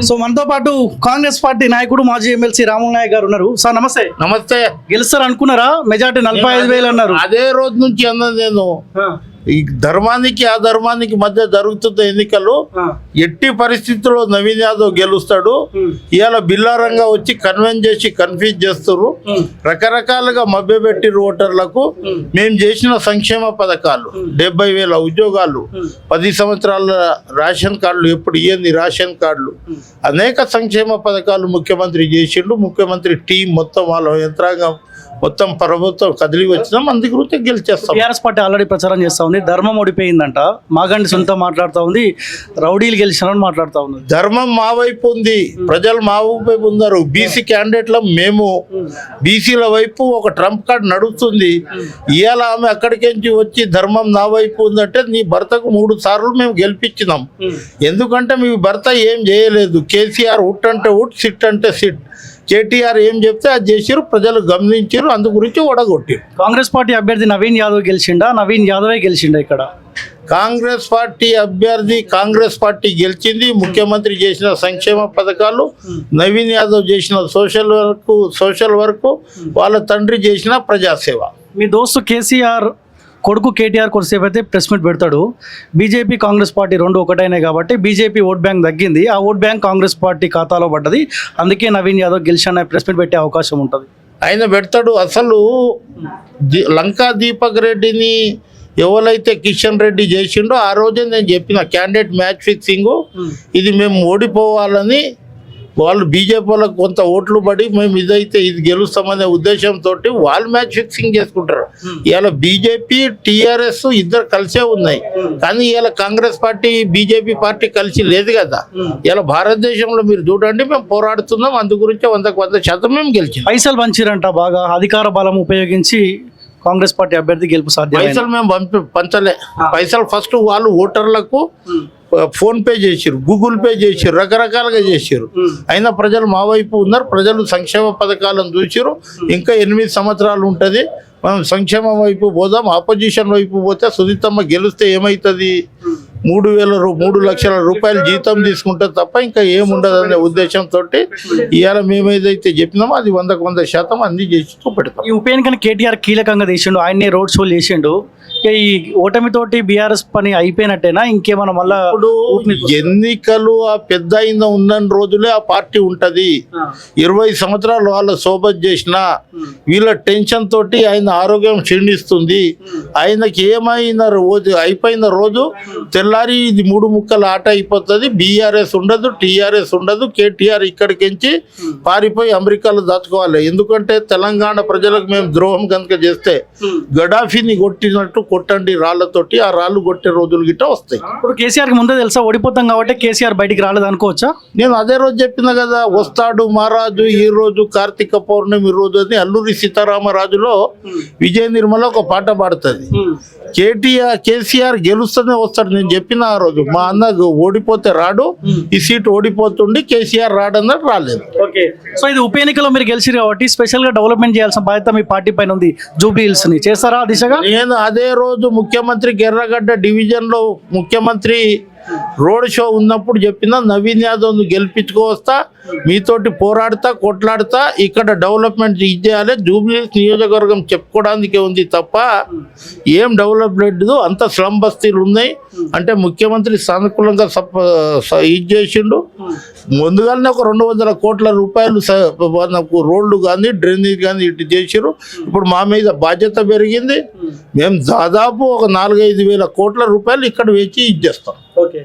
So మనతో పాటు Congress party నాయకుడు మాజీ ఎమ్మెల్సీ రాములు నాయక్ గారు ఉన్నారు. సార్ నమస్తే. నమస్తే. గెలుస్తారు అనుకున్నారా మెజార్టీ నలభై ఐదు వేలు అన్నారు. అదే రోజు నుంచి అన్నది నేను. ఈ ధర్మానికి ఆ ధర్మానికి మధ్య జరుగుతున్న ఎన్నికలు ఎట్టి పరిస్థితుల్లో నవీన్ యాదవ్ గెలుస్తాడు. ఇవాళ బిల్లారంగా వచ్చి కన్వెన్స్ చేసి కన్ఫ్యూజ్ చేస్తారు రకరకాలుగా మభ్యపెట్టిరు ఓటర్లకు. మేము చేసిన సంక్షేమ పథకాలు డెబ్బై వేల ఉద్యోగాలు పది సంవత్సరాల రేషన్ కార్డులు ఎప్పుడు ఇయ్యంది రేషన్ కార్డులు. అనేక సంక్షేమ పథకాలు ముఖ్యమంత్రి చేసిండు. ముఖ్యమంత్రి టీం మొత్తం వాళ్ళ యంత్రాంగం మొత్తం ప్రభుత్వం కదిలి వచ్చినాం. అందు గురించి గెలిచేస్తాం. పార్టీ ఆల్రెడీ ప్రచారం చేస్తా ఉంది. ధర్మం ఓడిపోయిందంట. మాగండి సొంత మాట్లాడుతూ ఉంది. రౌడీలు గెలిచినారని మాట్లాడుతూ ఉంది. ధర్మం మా వైపు ఉంది. ప్రజలు మా వైపు ఉన్నారు. బీసీ క్యాండిడేట్ల మేము బీసీల వైపు ఒక ట్రంప్ కార్డ్ నడుస్తుంది. ఇవాళ ఆమె అక్కడికించి వచ్చి ధర్మం నా వైపు ఉందంటే నీ భర్తకు మూడు సార్లు మేము గెలిపించినాం. ఎందుకంటే మీ భర్త ఏం చేయలేదు. కేసీఆర్ ఉట్ అంటే ఉట్ సిట్ అంటే సిట్. కేటీఆర్ ఏం చెప్తే అది చేసిరు ప్రజలు గమనించారు అందు గురించి ఓడగొట్టారు కాంగ్రెస్ పార్టీ అభ్యర్థి నవీన్ యాదవ్ గెలిచిండా? నవీన్ యాదవే గెలిచిండా ఇక్కడ? కాంగ్రెస్ పార్టీ అభ్యర్థి కాంగ్రెస్ పార్టీ గెలిచింది ముఖ్యమంత్రి చేసిన సంక్షేమ పథకాలు నవీన్ యాదవ్ చేసిన సోషల్ వర్క్ సోషల్ వర్క్ వాళ్ళ తండ్రి చేసిన ప్రజాసేవ. మీ దోస్తు కేసీఆర్ కొడుకు కేటీఆర్ కొద్దిసేపు అయితే ప్రెస్ మీట్ పెడతాడు. బీజేపీ కాంగ్రెస్ పార్టీ రెండు ఒకటైనాయి కాబట్టి బీజేపీ ఓట్ బ్యాంక్ తగ్గింది. ఆ ఓట్ బ్యాంక్ కాంగ్రెస్ పార్టీ ఖాతాలో పడ్డది. అందుకే నవీన్ యాదవ్ గెలిచిన ప్రెస్ మీట్ పెట్టే అవకాశం ఉంటుంది. ఆయన పెడతాడు. అసలు లంకా దీపక్ రెడ్డిని ఎవరైతే కిషన్ రెడ్డి చేసిండో ఆ రోజే నేను చెప్పిన క్యాండిడేట్ మ్యాచ్ ఫిక్సింగ్. ఇది మేము ఓడిపోవాలని వాళ్ళు బీజేపీ వాళ్ళకి కొంత ఓట్లు పడి మేము ఇదైతే ఇది గెలుస్తామనే ఉద్దేశంతో వాళ్ళు మ్యాచ్ ఫిక్సింగ్ చేసుకుంటారు. ఇవాళ బీజేపీ టీఆర్ఎస్ ఇద్దరు కలిసే ఉన్నాయి. కానీ ఇవాళ కాంగ్రెస్ పార్టీ బీజేపీ పార్టీ కలిసి లేదు కదా. ఇవాళ భారతదేశంలో మీరు చూడండి మేము పోరాడుతున్నాం. అందు గురించి వందకు వంద శాతం మేము గెలిచినాం. పైసలు పంచిరంట బాగా. అధికార బలం ఉపయోగించి కాంగ్రెస్ పార్టీ అభ్యర్థి గెలుపు సాధ్యమే పైసలు మేము పంపి పంచలే. పైసలు ఫస్ట్ వాళ్ళు ఓటర్లకు ఫోన్ పే చేసిరు గూగుల్ పే చేసిరు రకరకాలుగా చేసిరు అయినా ప్రజలు మా వైపు ఉన్నారు ప్రజలు సంక్షేమ పథకాలను చూసిరు ఇంకా ఎనిమిది సంవత్సరాలు ఉంటుంది. మనం సంక్షేమం వైపు పోదాం ఆపోజిషన్ వైపు పోతే సునీతమ్మ గెలిస్తే ఏమవుతుంది మూడు వేల రూ- మూడు లక్షల రూపాయలు జీతం తీసుకుంటే తప్ప ఇంకా ఏముండదు అనే ఉద్దేశంతో ఇవాళ మేము ఏదైతే చెప్పినామో అది వందకు వంద శాతం అన్ని చేసి చూపెడతాం. ఈ ఉప ఎన్నికను కేటీఆర్ కీలకంగా తీసిండు ఆయన్ని రోడ్ షోలు చేసిండు. ఈ ఓటమితోటి బీఆర్ఎస్ పని అయిపోయినట్టేనా? ఇంకేమన్నా మళ్ళా ఇప్పుడు ఎన్నికలు ఆ పెద్ద అయిన ఉన్న రోజులే ఆ పార్టీ ఉంటది. ఇరవై సంవత్సరాలు వాళ్ళ సోబత్ చేసిన వీళ్ళ టెన్షన్ తోటి ఆయన ఆరోగ్యం క్షీణిస్తుంది. ఆయనకి ఏమైన రోజు అయిపోయిన రోజు తెల్లారి ఇది మూడు ముక్కల ఆట అయిపోతుంది. బీఆర్ఎస్ ఉండదు టీఆర్ఎస్ ఉండదు. కేటీఆర్ ఇక్కడికించి పారిపోయి అమెరికాలో దాచుకోవాలి. ఎందుకంటే తెలంగాణ ప్రజలకు మేము ద్రోహం కనుక చేస్తే గడాఫీని కొట్టినట్టు కొట్టండి రాళ్ళతోటి ఆ రాళ్ళు కొట్టే రోజులు గిట్ట వస్తాయి. ఇప్పుడు కేసీఆర్కి ముందే తెలుసా ఓడిపోతాం కాబట్టి కేసీఆర్ బయటికి రాలేదు అనుకోవచ్చా? నేను అదే రోజు చెప్పిన కదా వస్తాడు మహారాజు ఈ రోజు కార్తీక పౌర్ణమి రోజు అని అల్లూరి సీతారామరాజులో విజయ నిర్మల ఒక పాట పాడుతుంది. కేటీఆర్ కేసీఆర్ గెలుస్తూనే వస్తాడు. నేను చెప్పిన ఆ రోజు మా అన్న ఓడిపోతే రాడు ఈ సీట్ ఓడిపోతుండి కేసీఆర్ రాడన్నట్టు రాలేదు. ఓకే. సో ఇది ఉప ఎన్నికలో మీరు గెలిచిరు కాబట్టి స్పెషల్గా డెవలప్మెంట్ చేయాల్సిన బాధ్యత మీ పార్టీ పైన ఉంది. జూబ్లీ హిల్స్ని. చేస్తారా దిశగా? నేను అదే రోజు ముఖ్యమంత్రి ఎర్రగడ్డ డివిజన్లో ముఖ్యమంత్రి రోడ్ షో ఉన్నప్పుడు చెప్పిన నవీన్ యాదవ్ను గెలిపించుకోవస్తా మీతోటి పోరాడతా కొట్లాడతా ఇక్కడ డెవలప్మెంట్ ఇది చేయాలి జూబ్లీ నియోజకవర్గం చెప్పుకోవడానికే ఉంది తప్ప ఏం డెవలప్మెంట్ అంత స్లమ్ బస్తీలు ఉన్నాయి. అంటే ముఖ్యమంత్రి సానుకూలంగా సప- స- ఇది చేసిండు. ముందుగానే ఒక రెండు వందల కోట్ల రూపాయలు మనకు రోడ్లు కానీ డ్రైనేజ్ కానీ ఇటు చేసిరు ఇప్పుడు మా మీద బాధ్యత పెరిగింది. మేము దాదాపు ఒక నాలుగైదు వేల కోట్ల రూపాయలు ఇక్కడ వేచి ఇది చేస్తాం. ఓకే.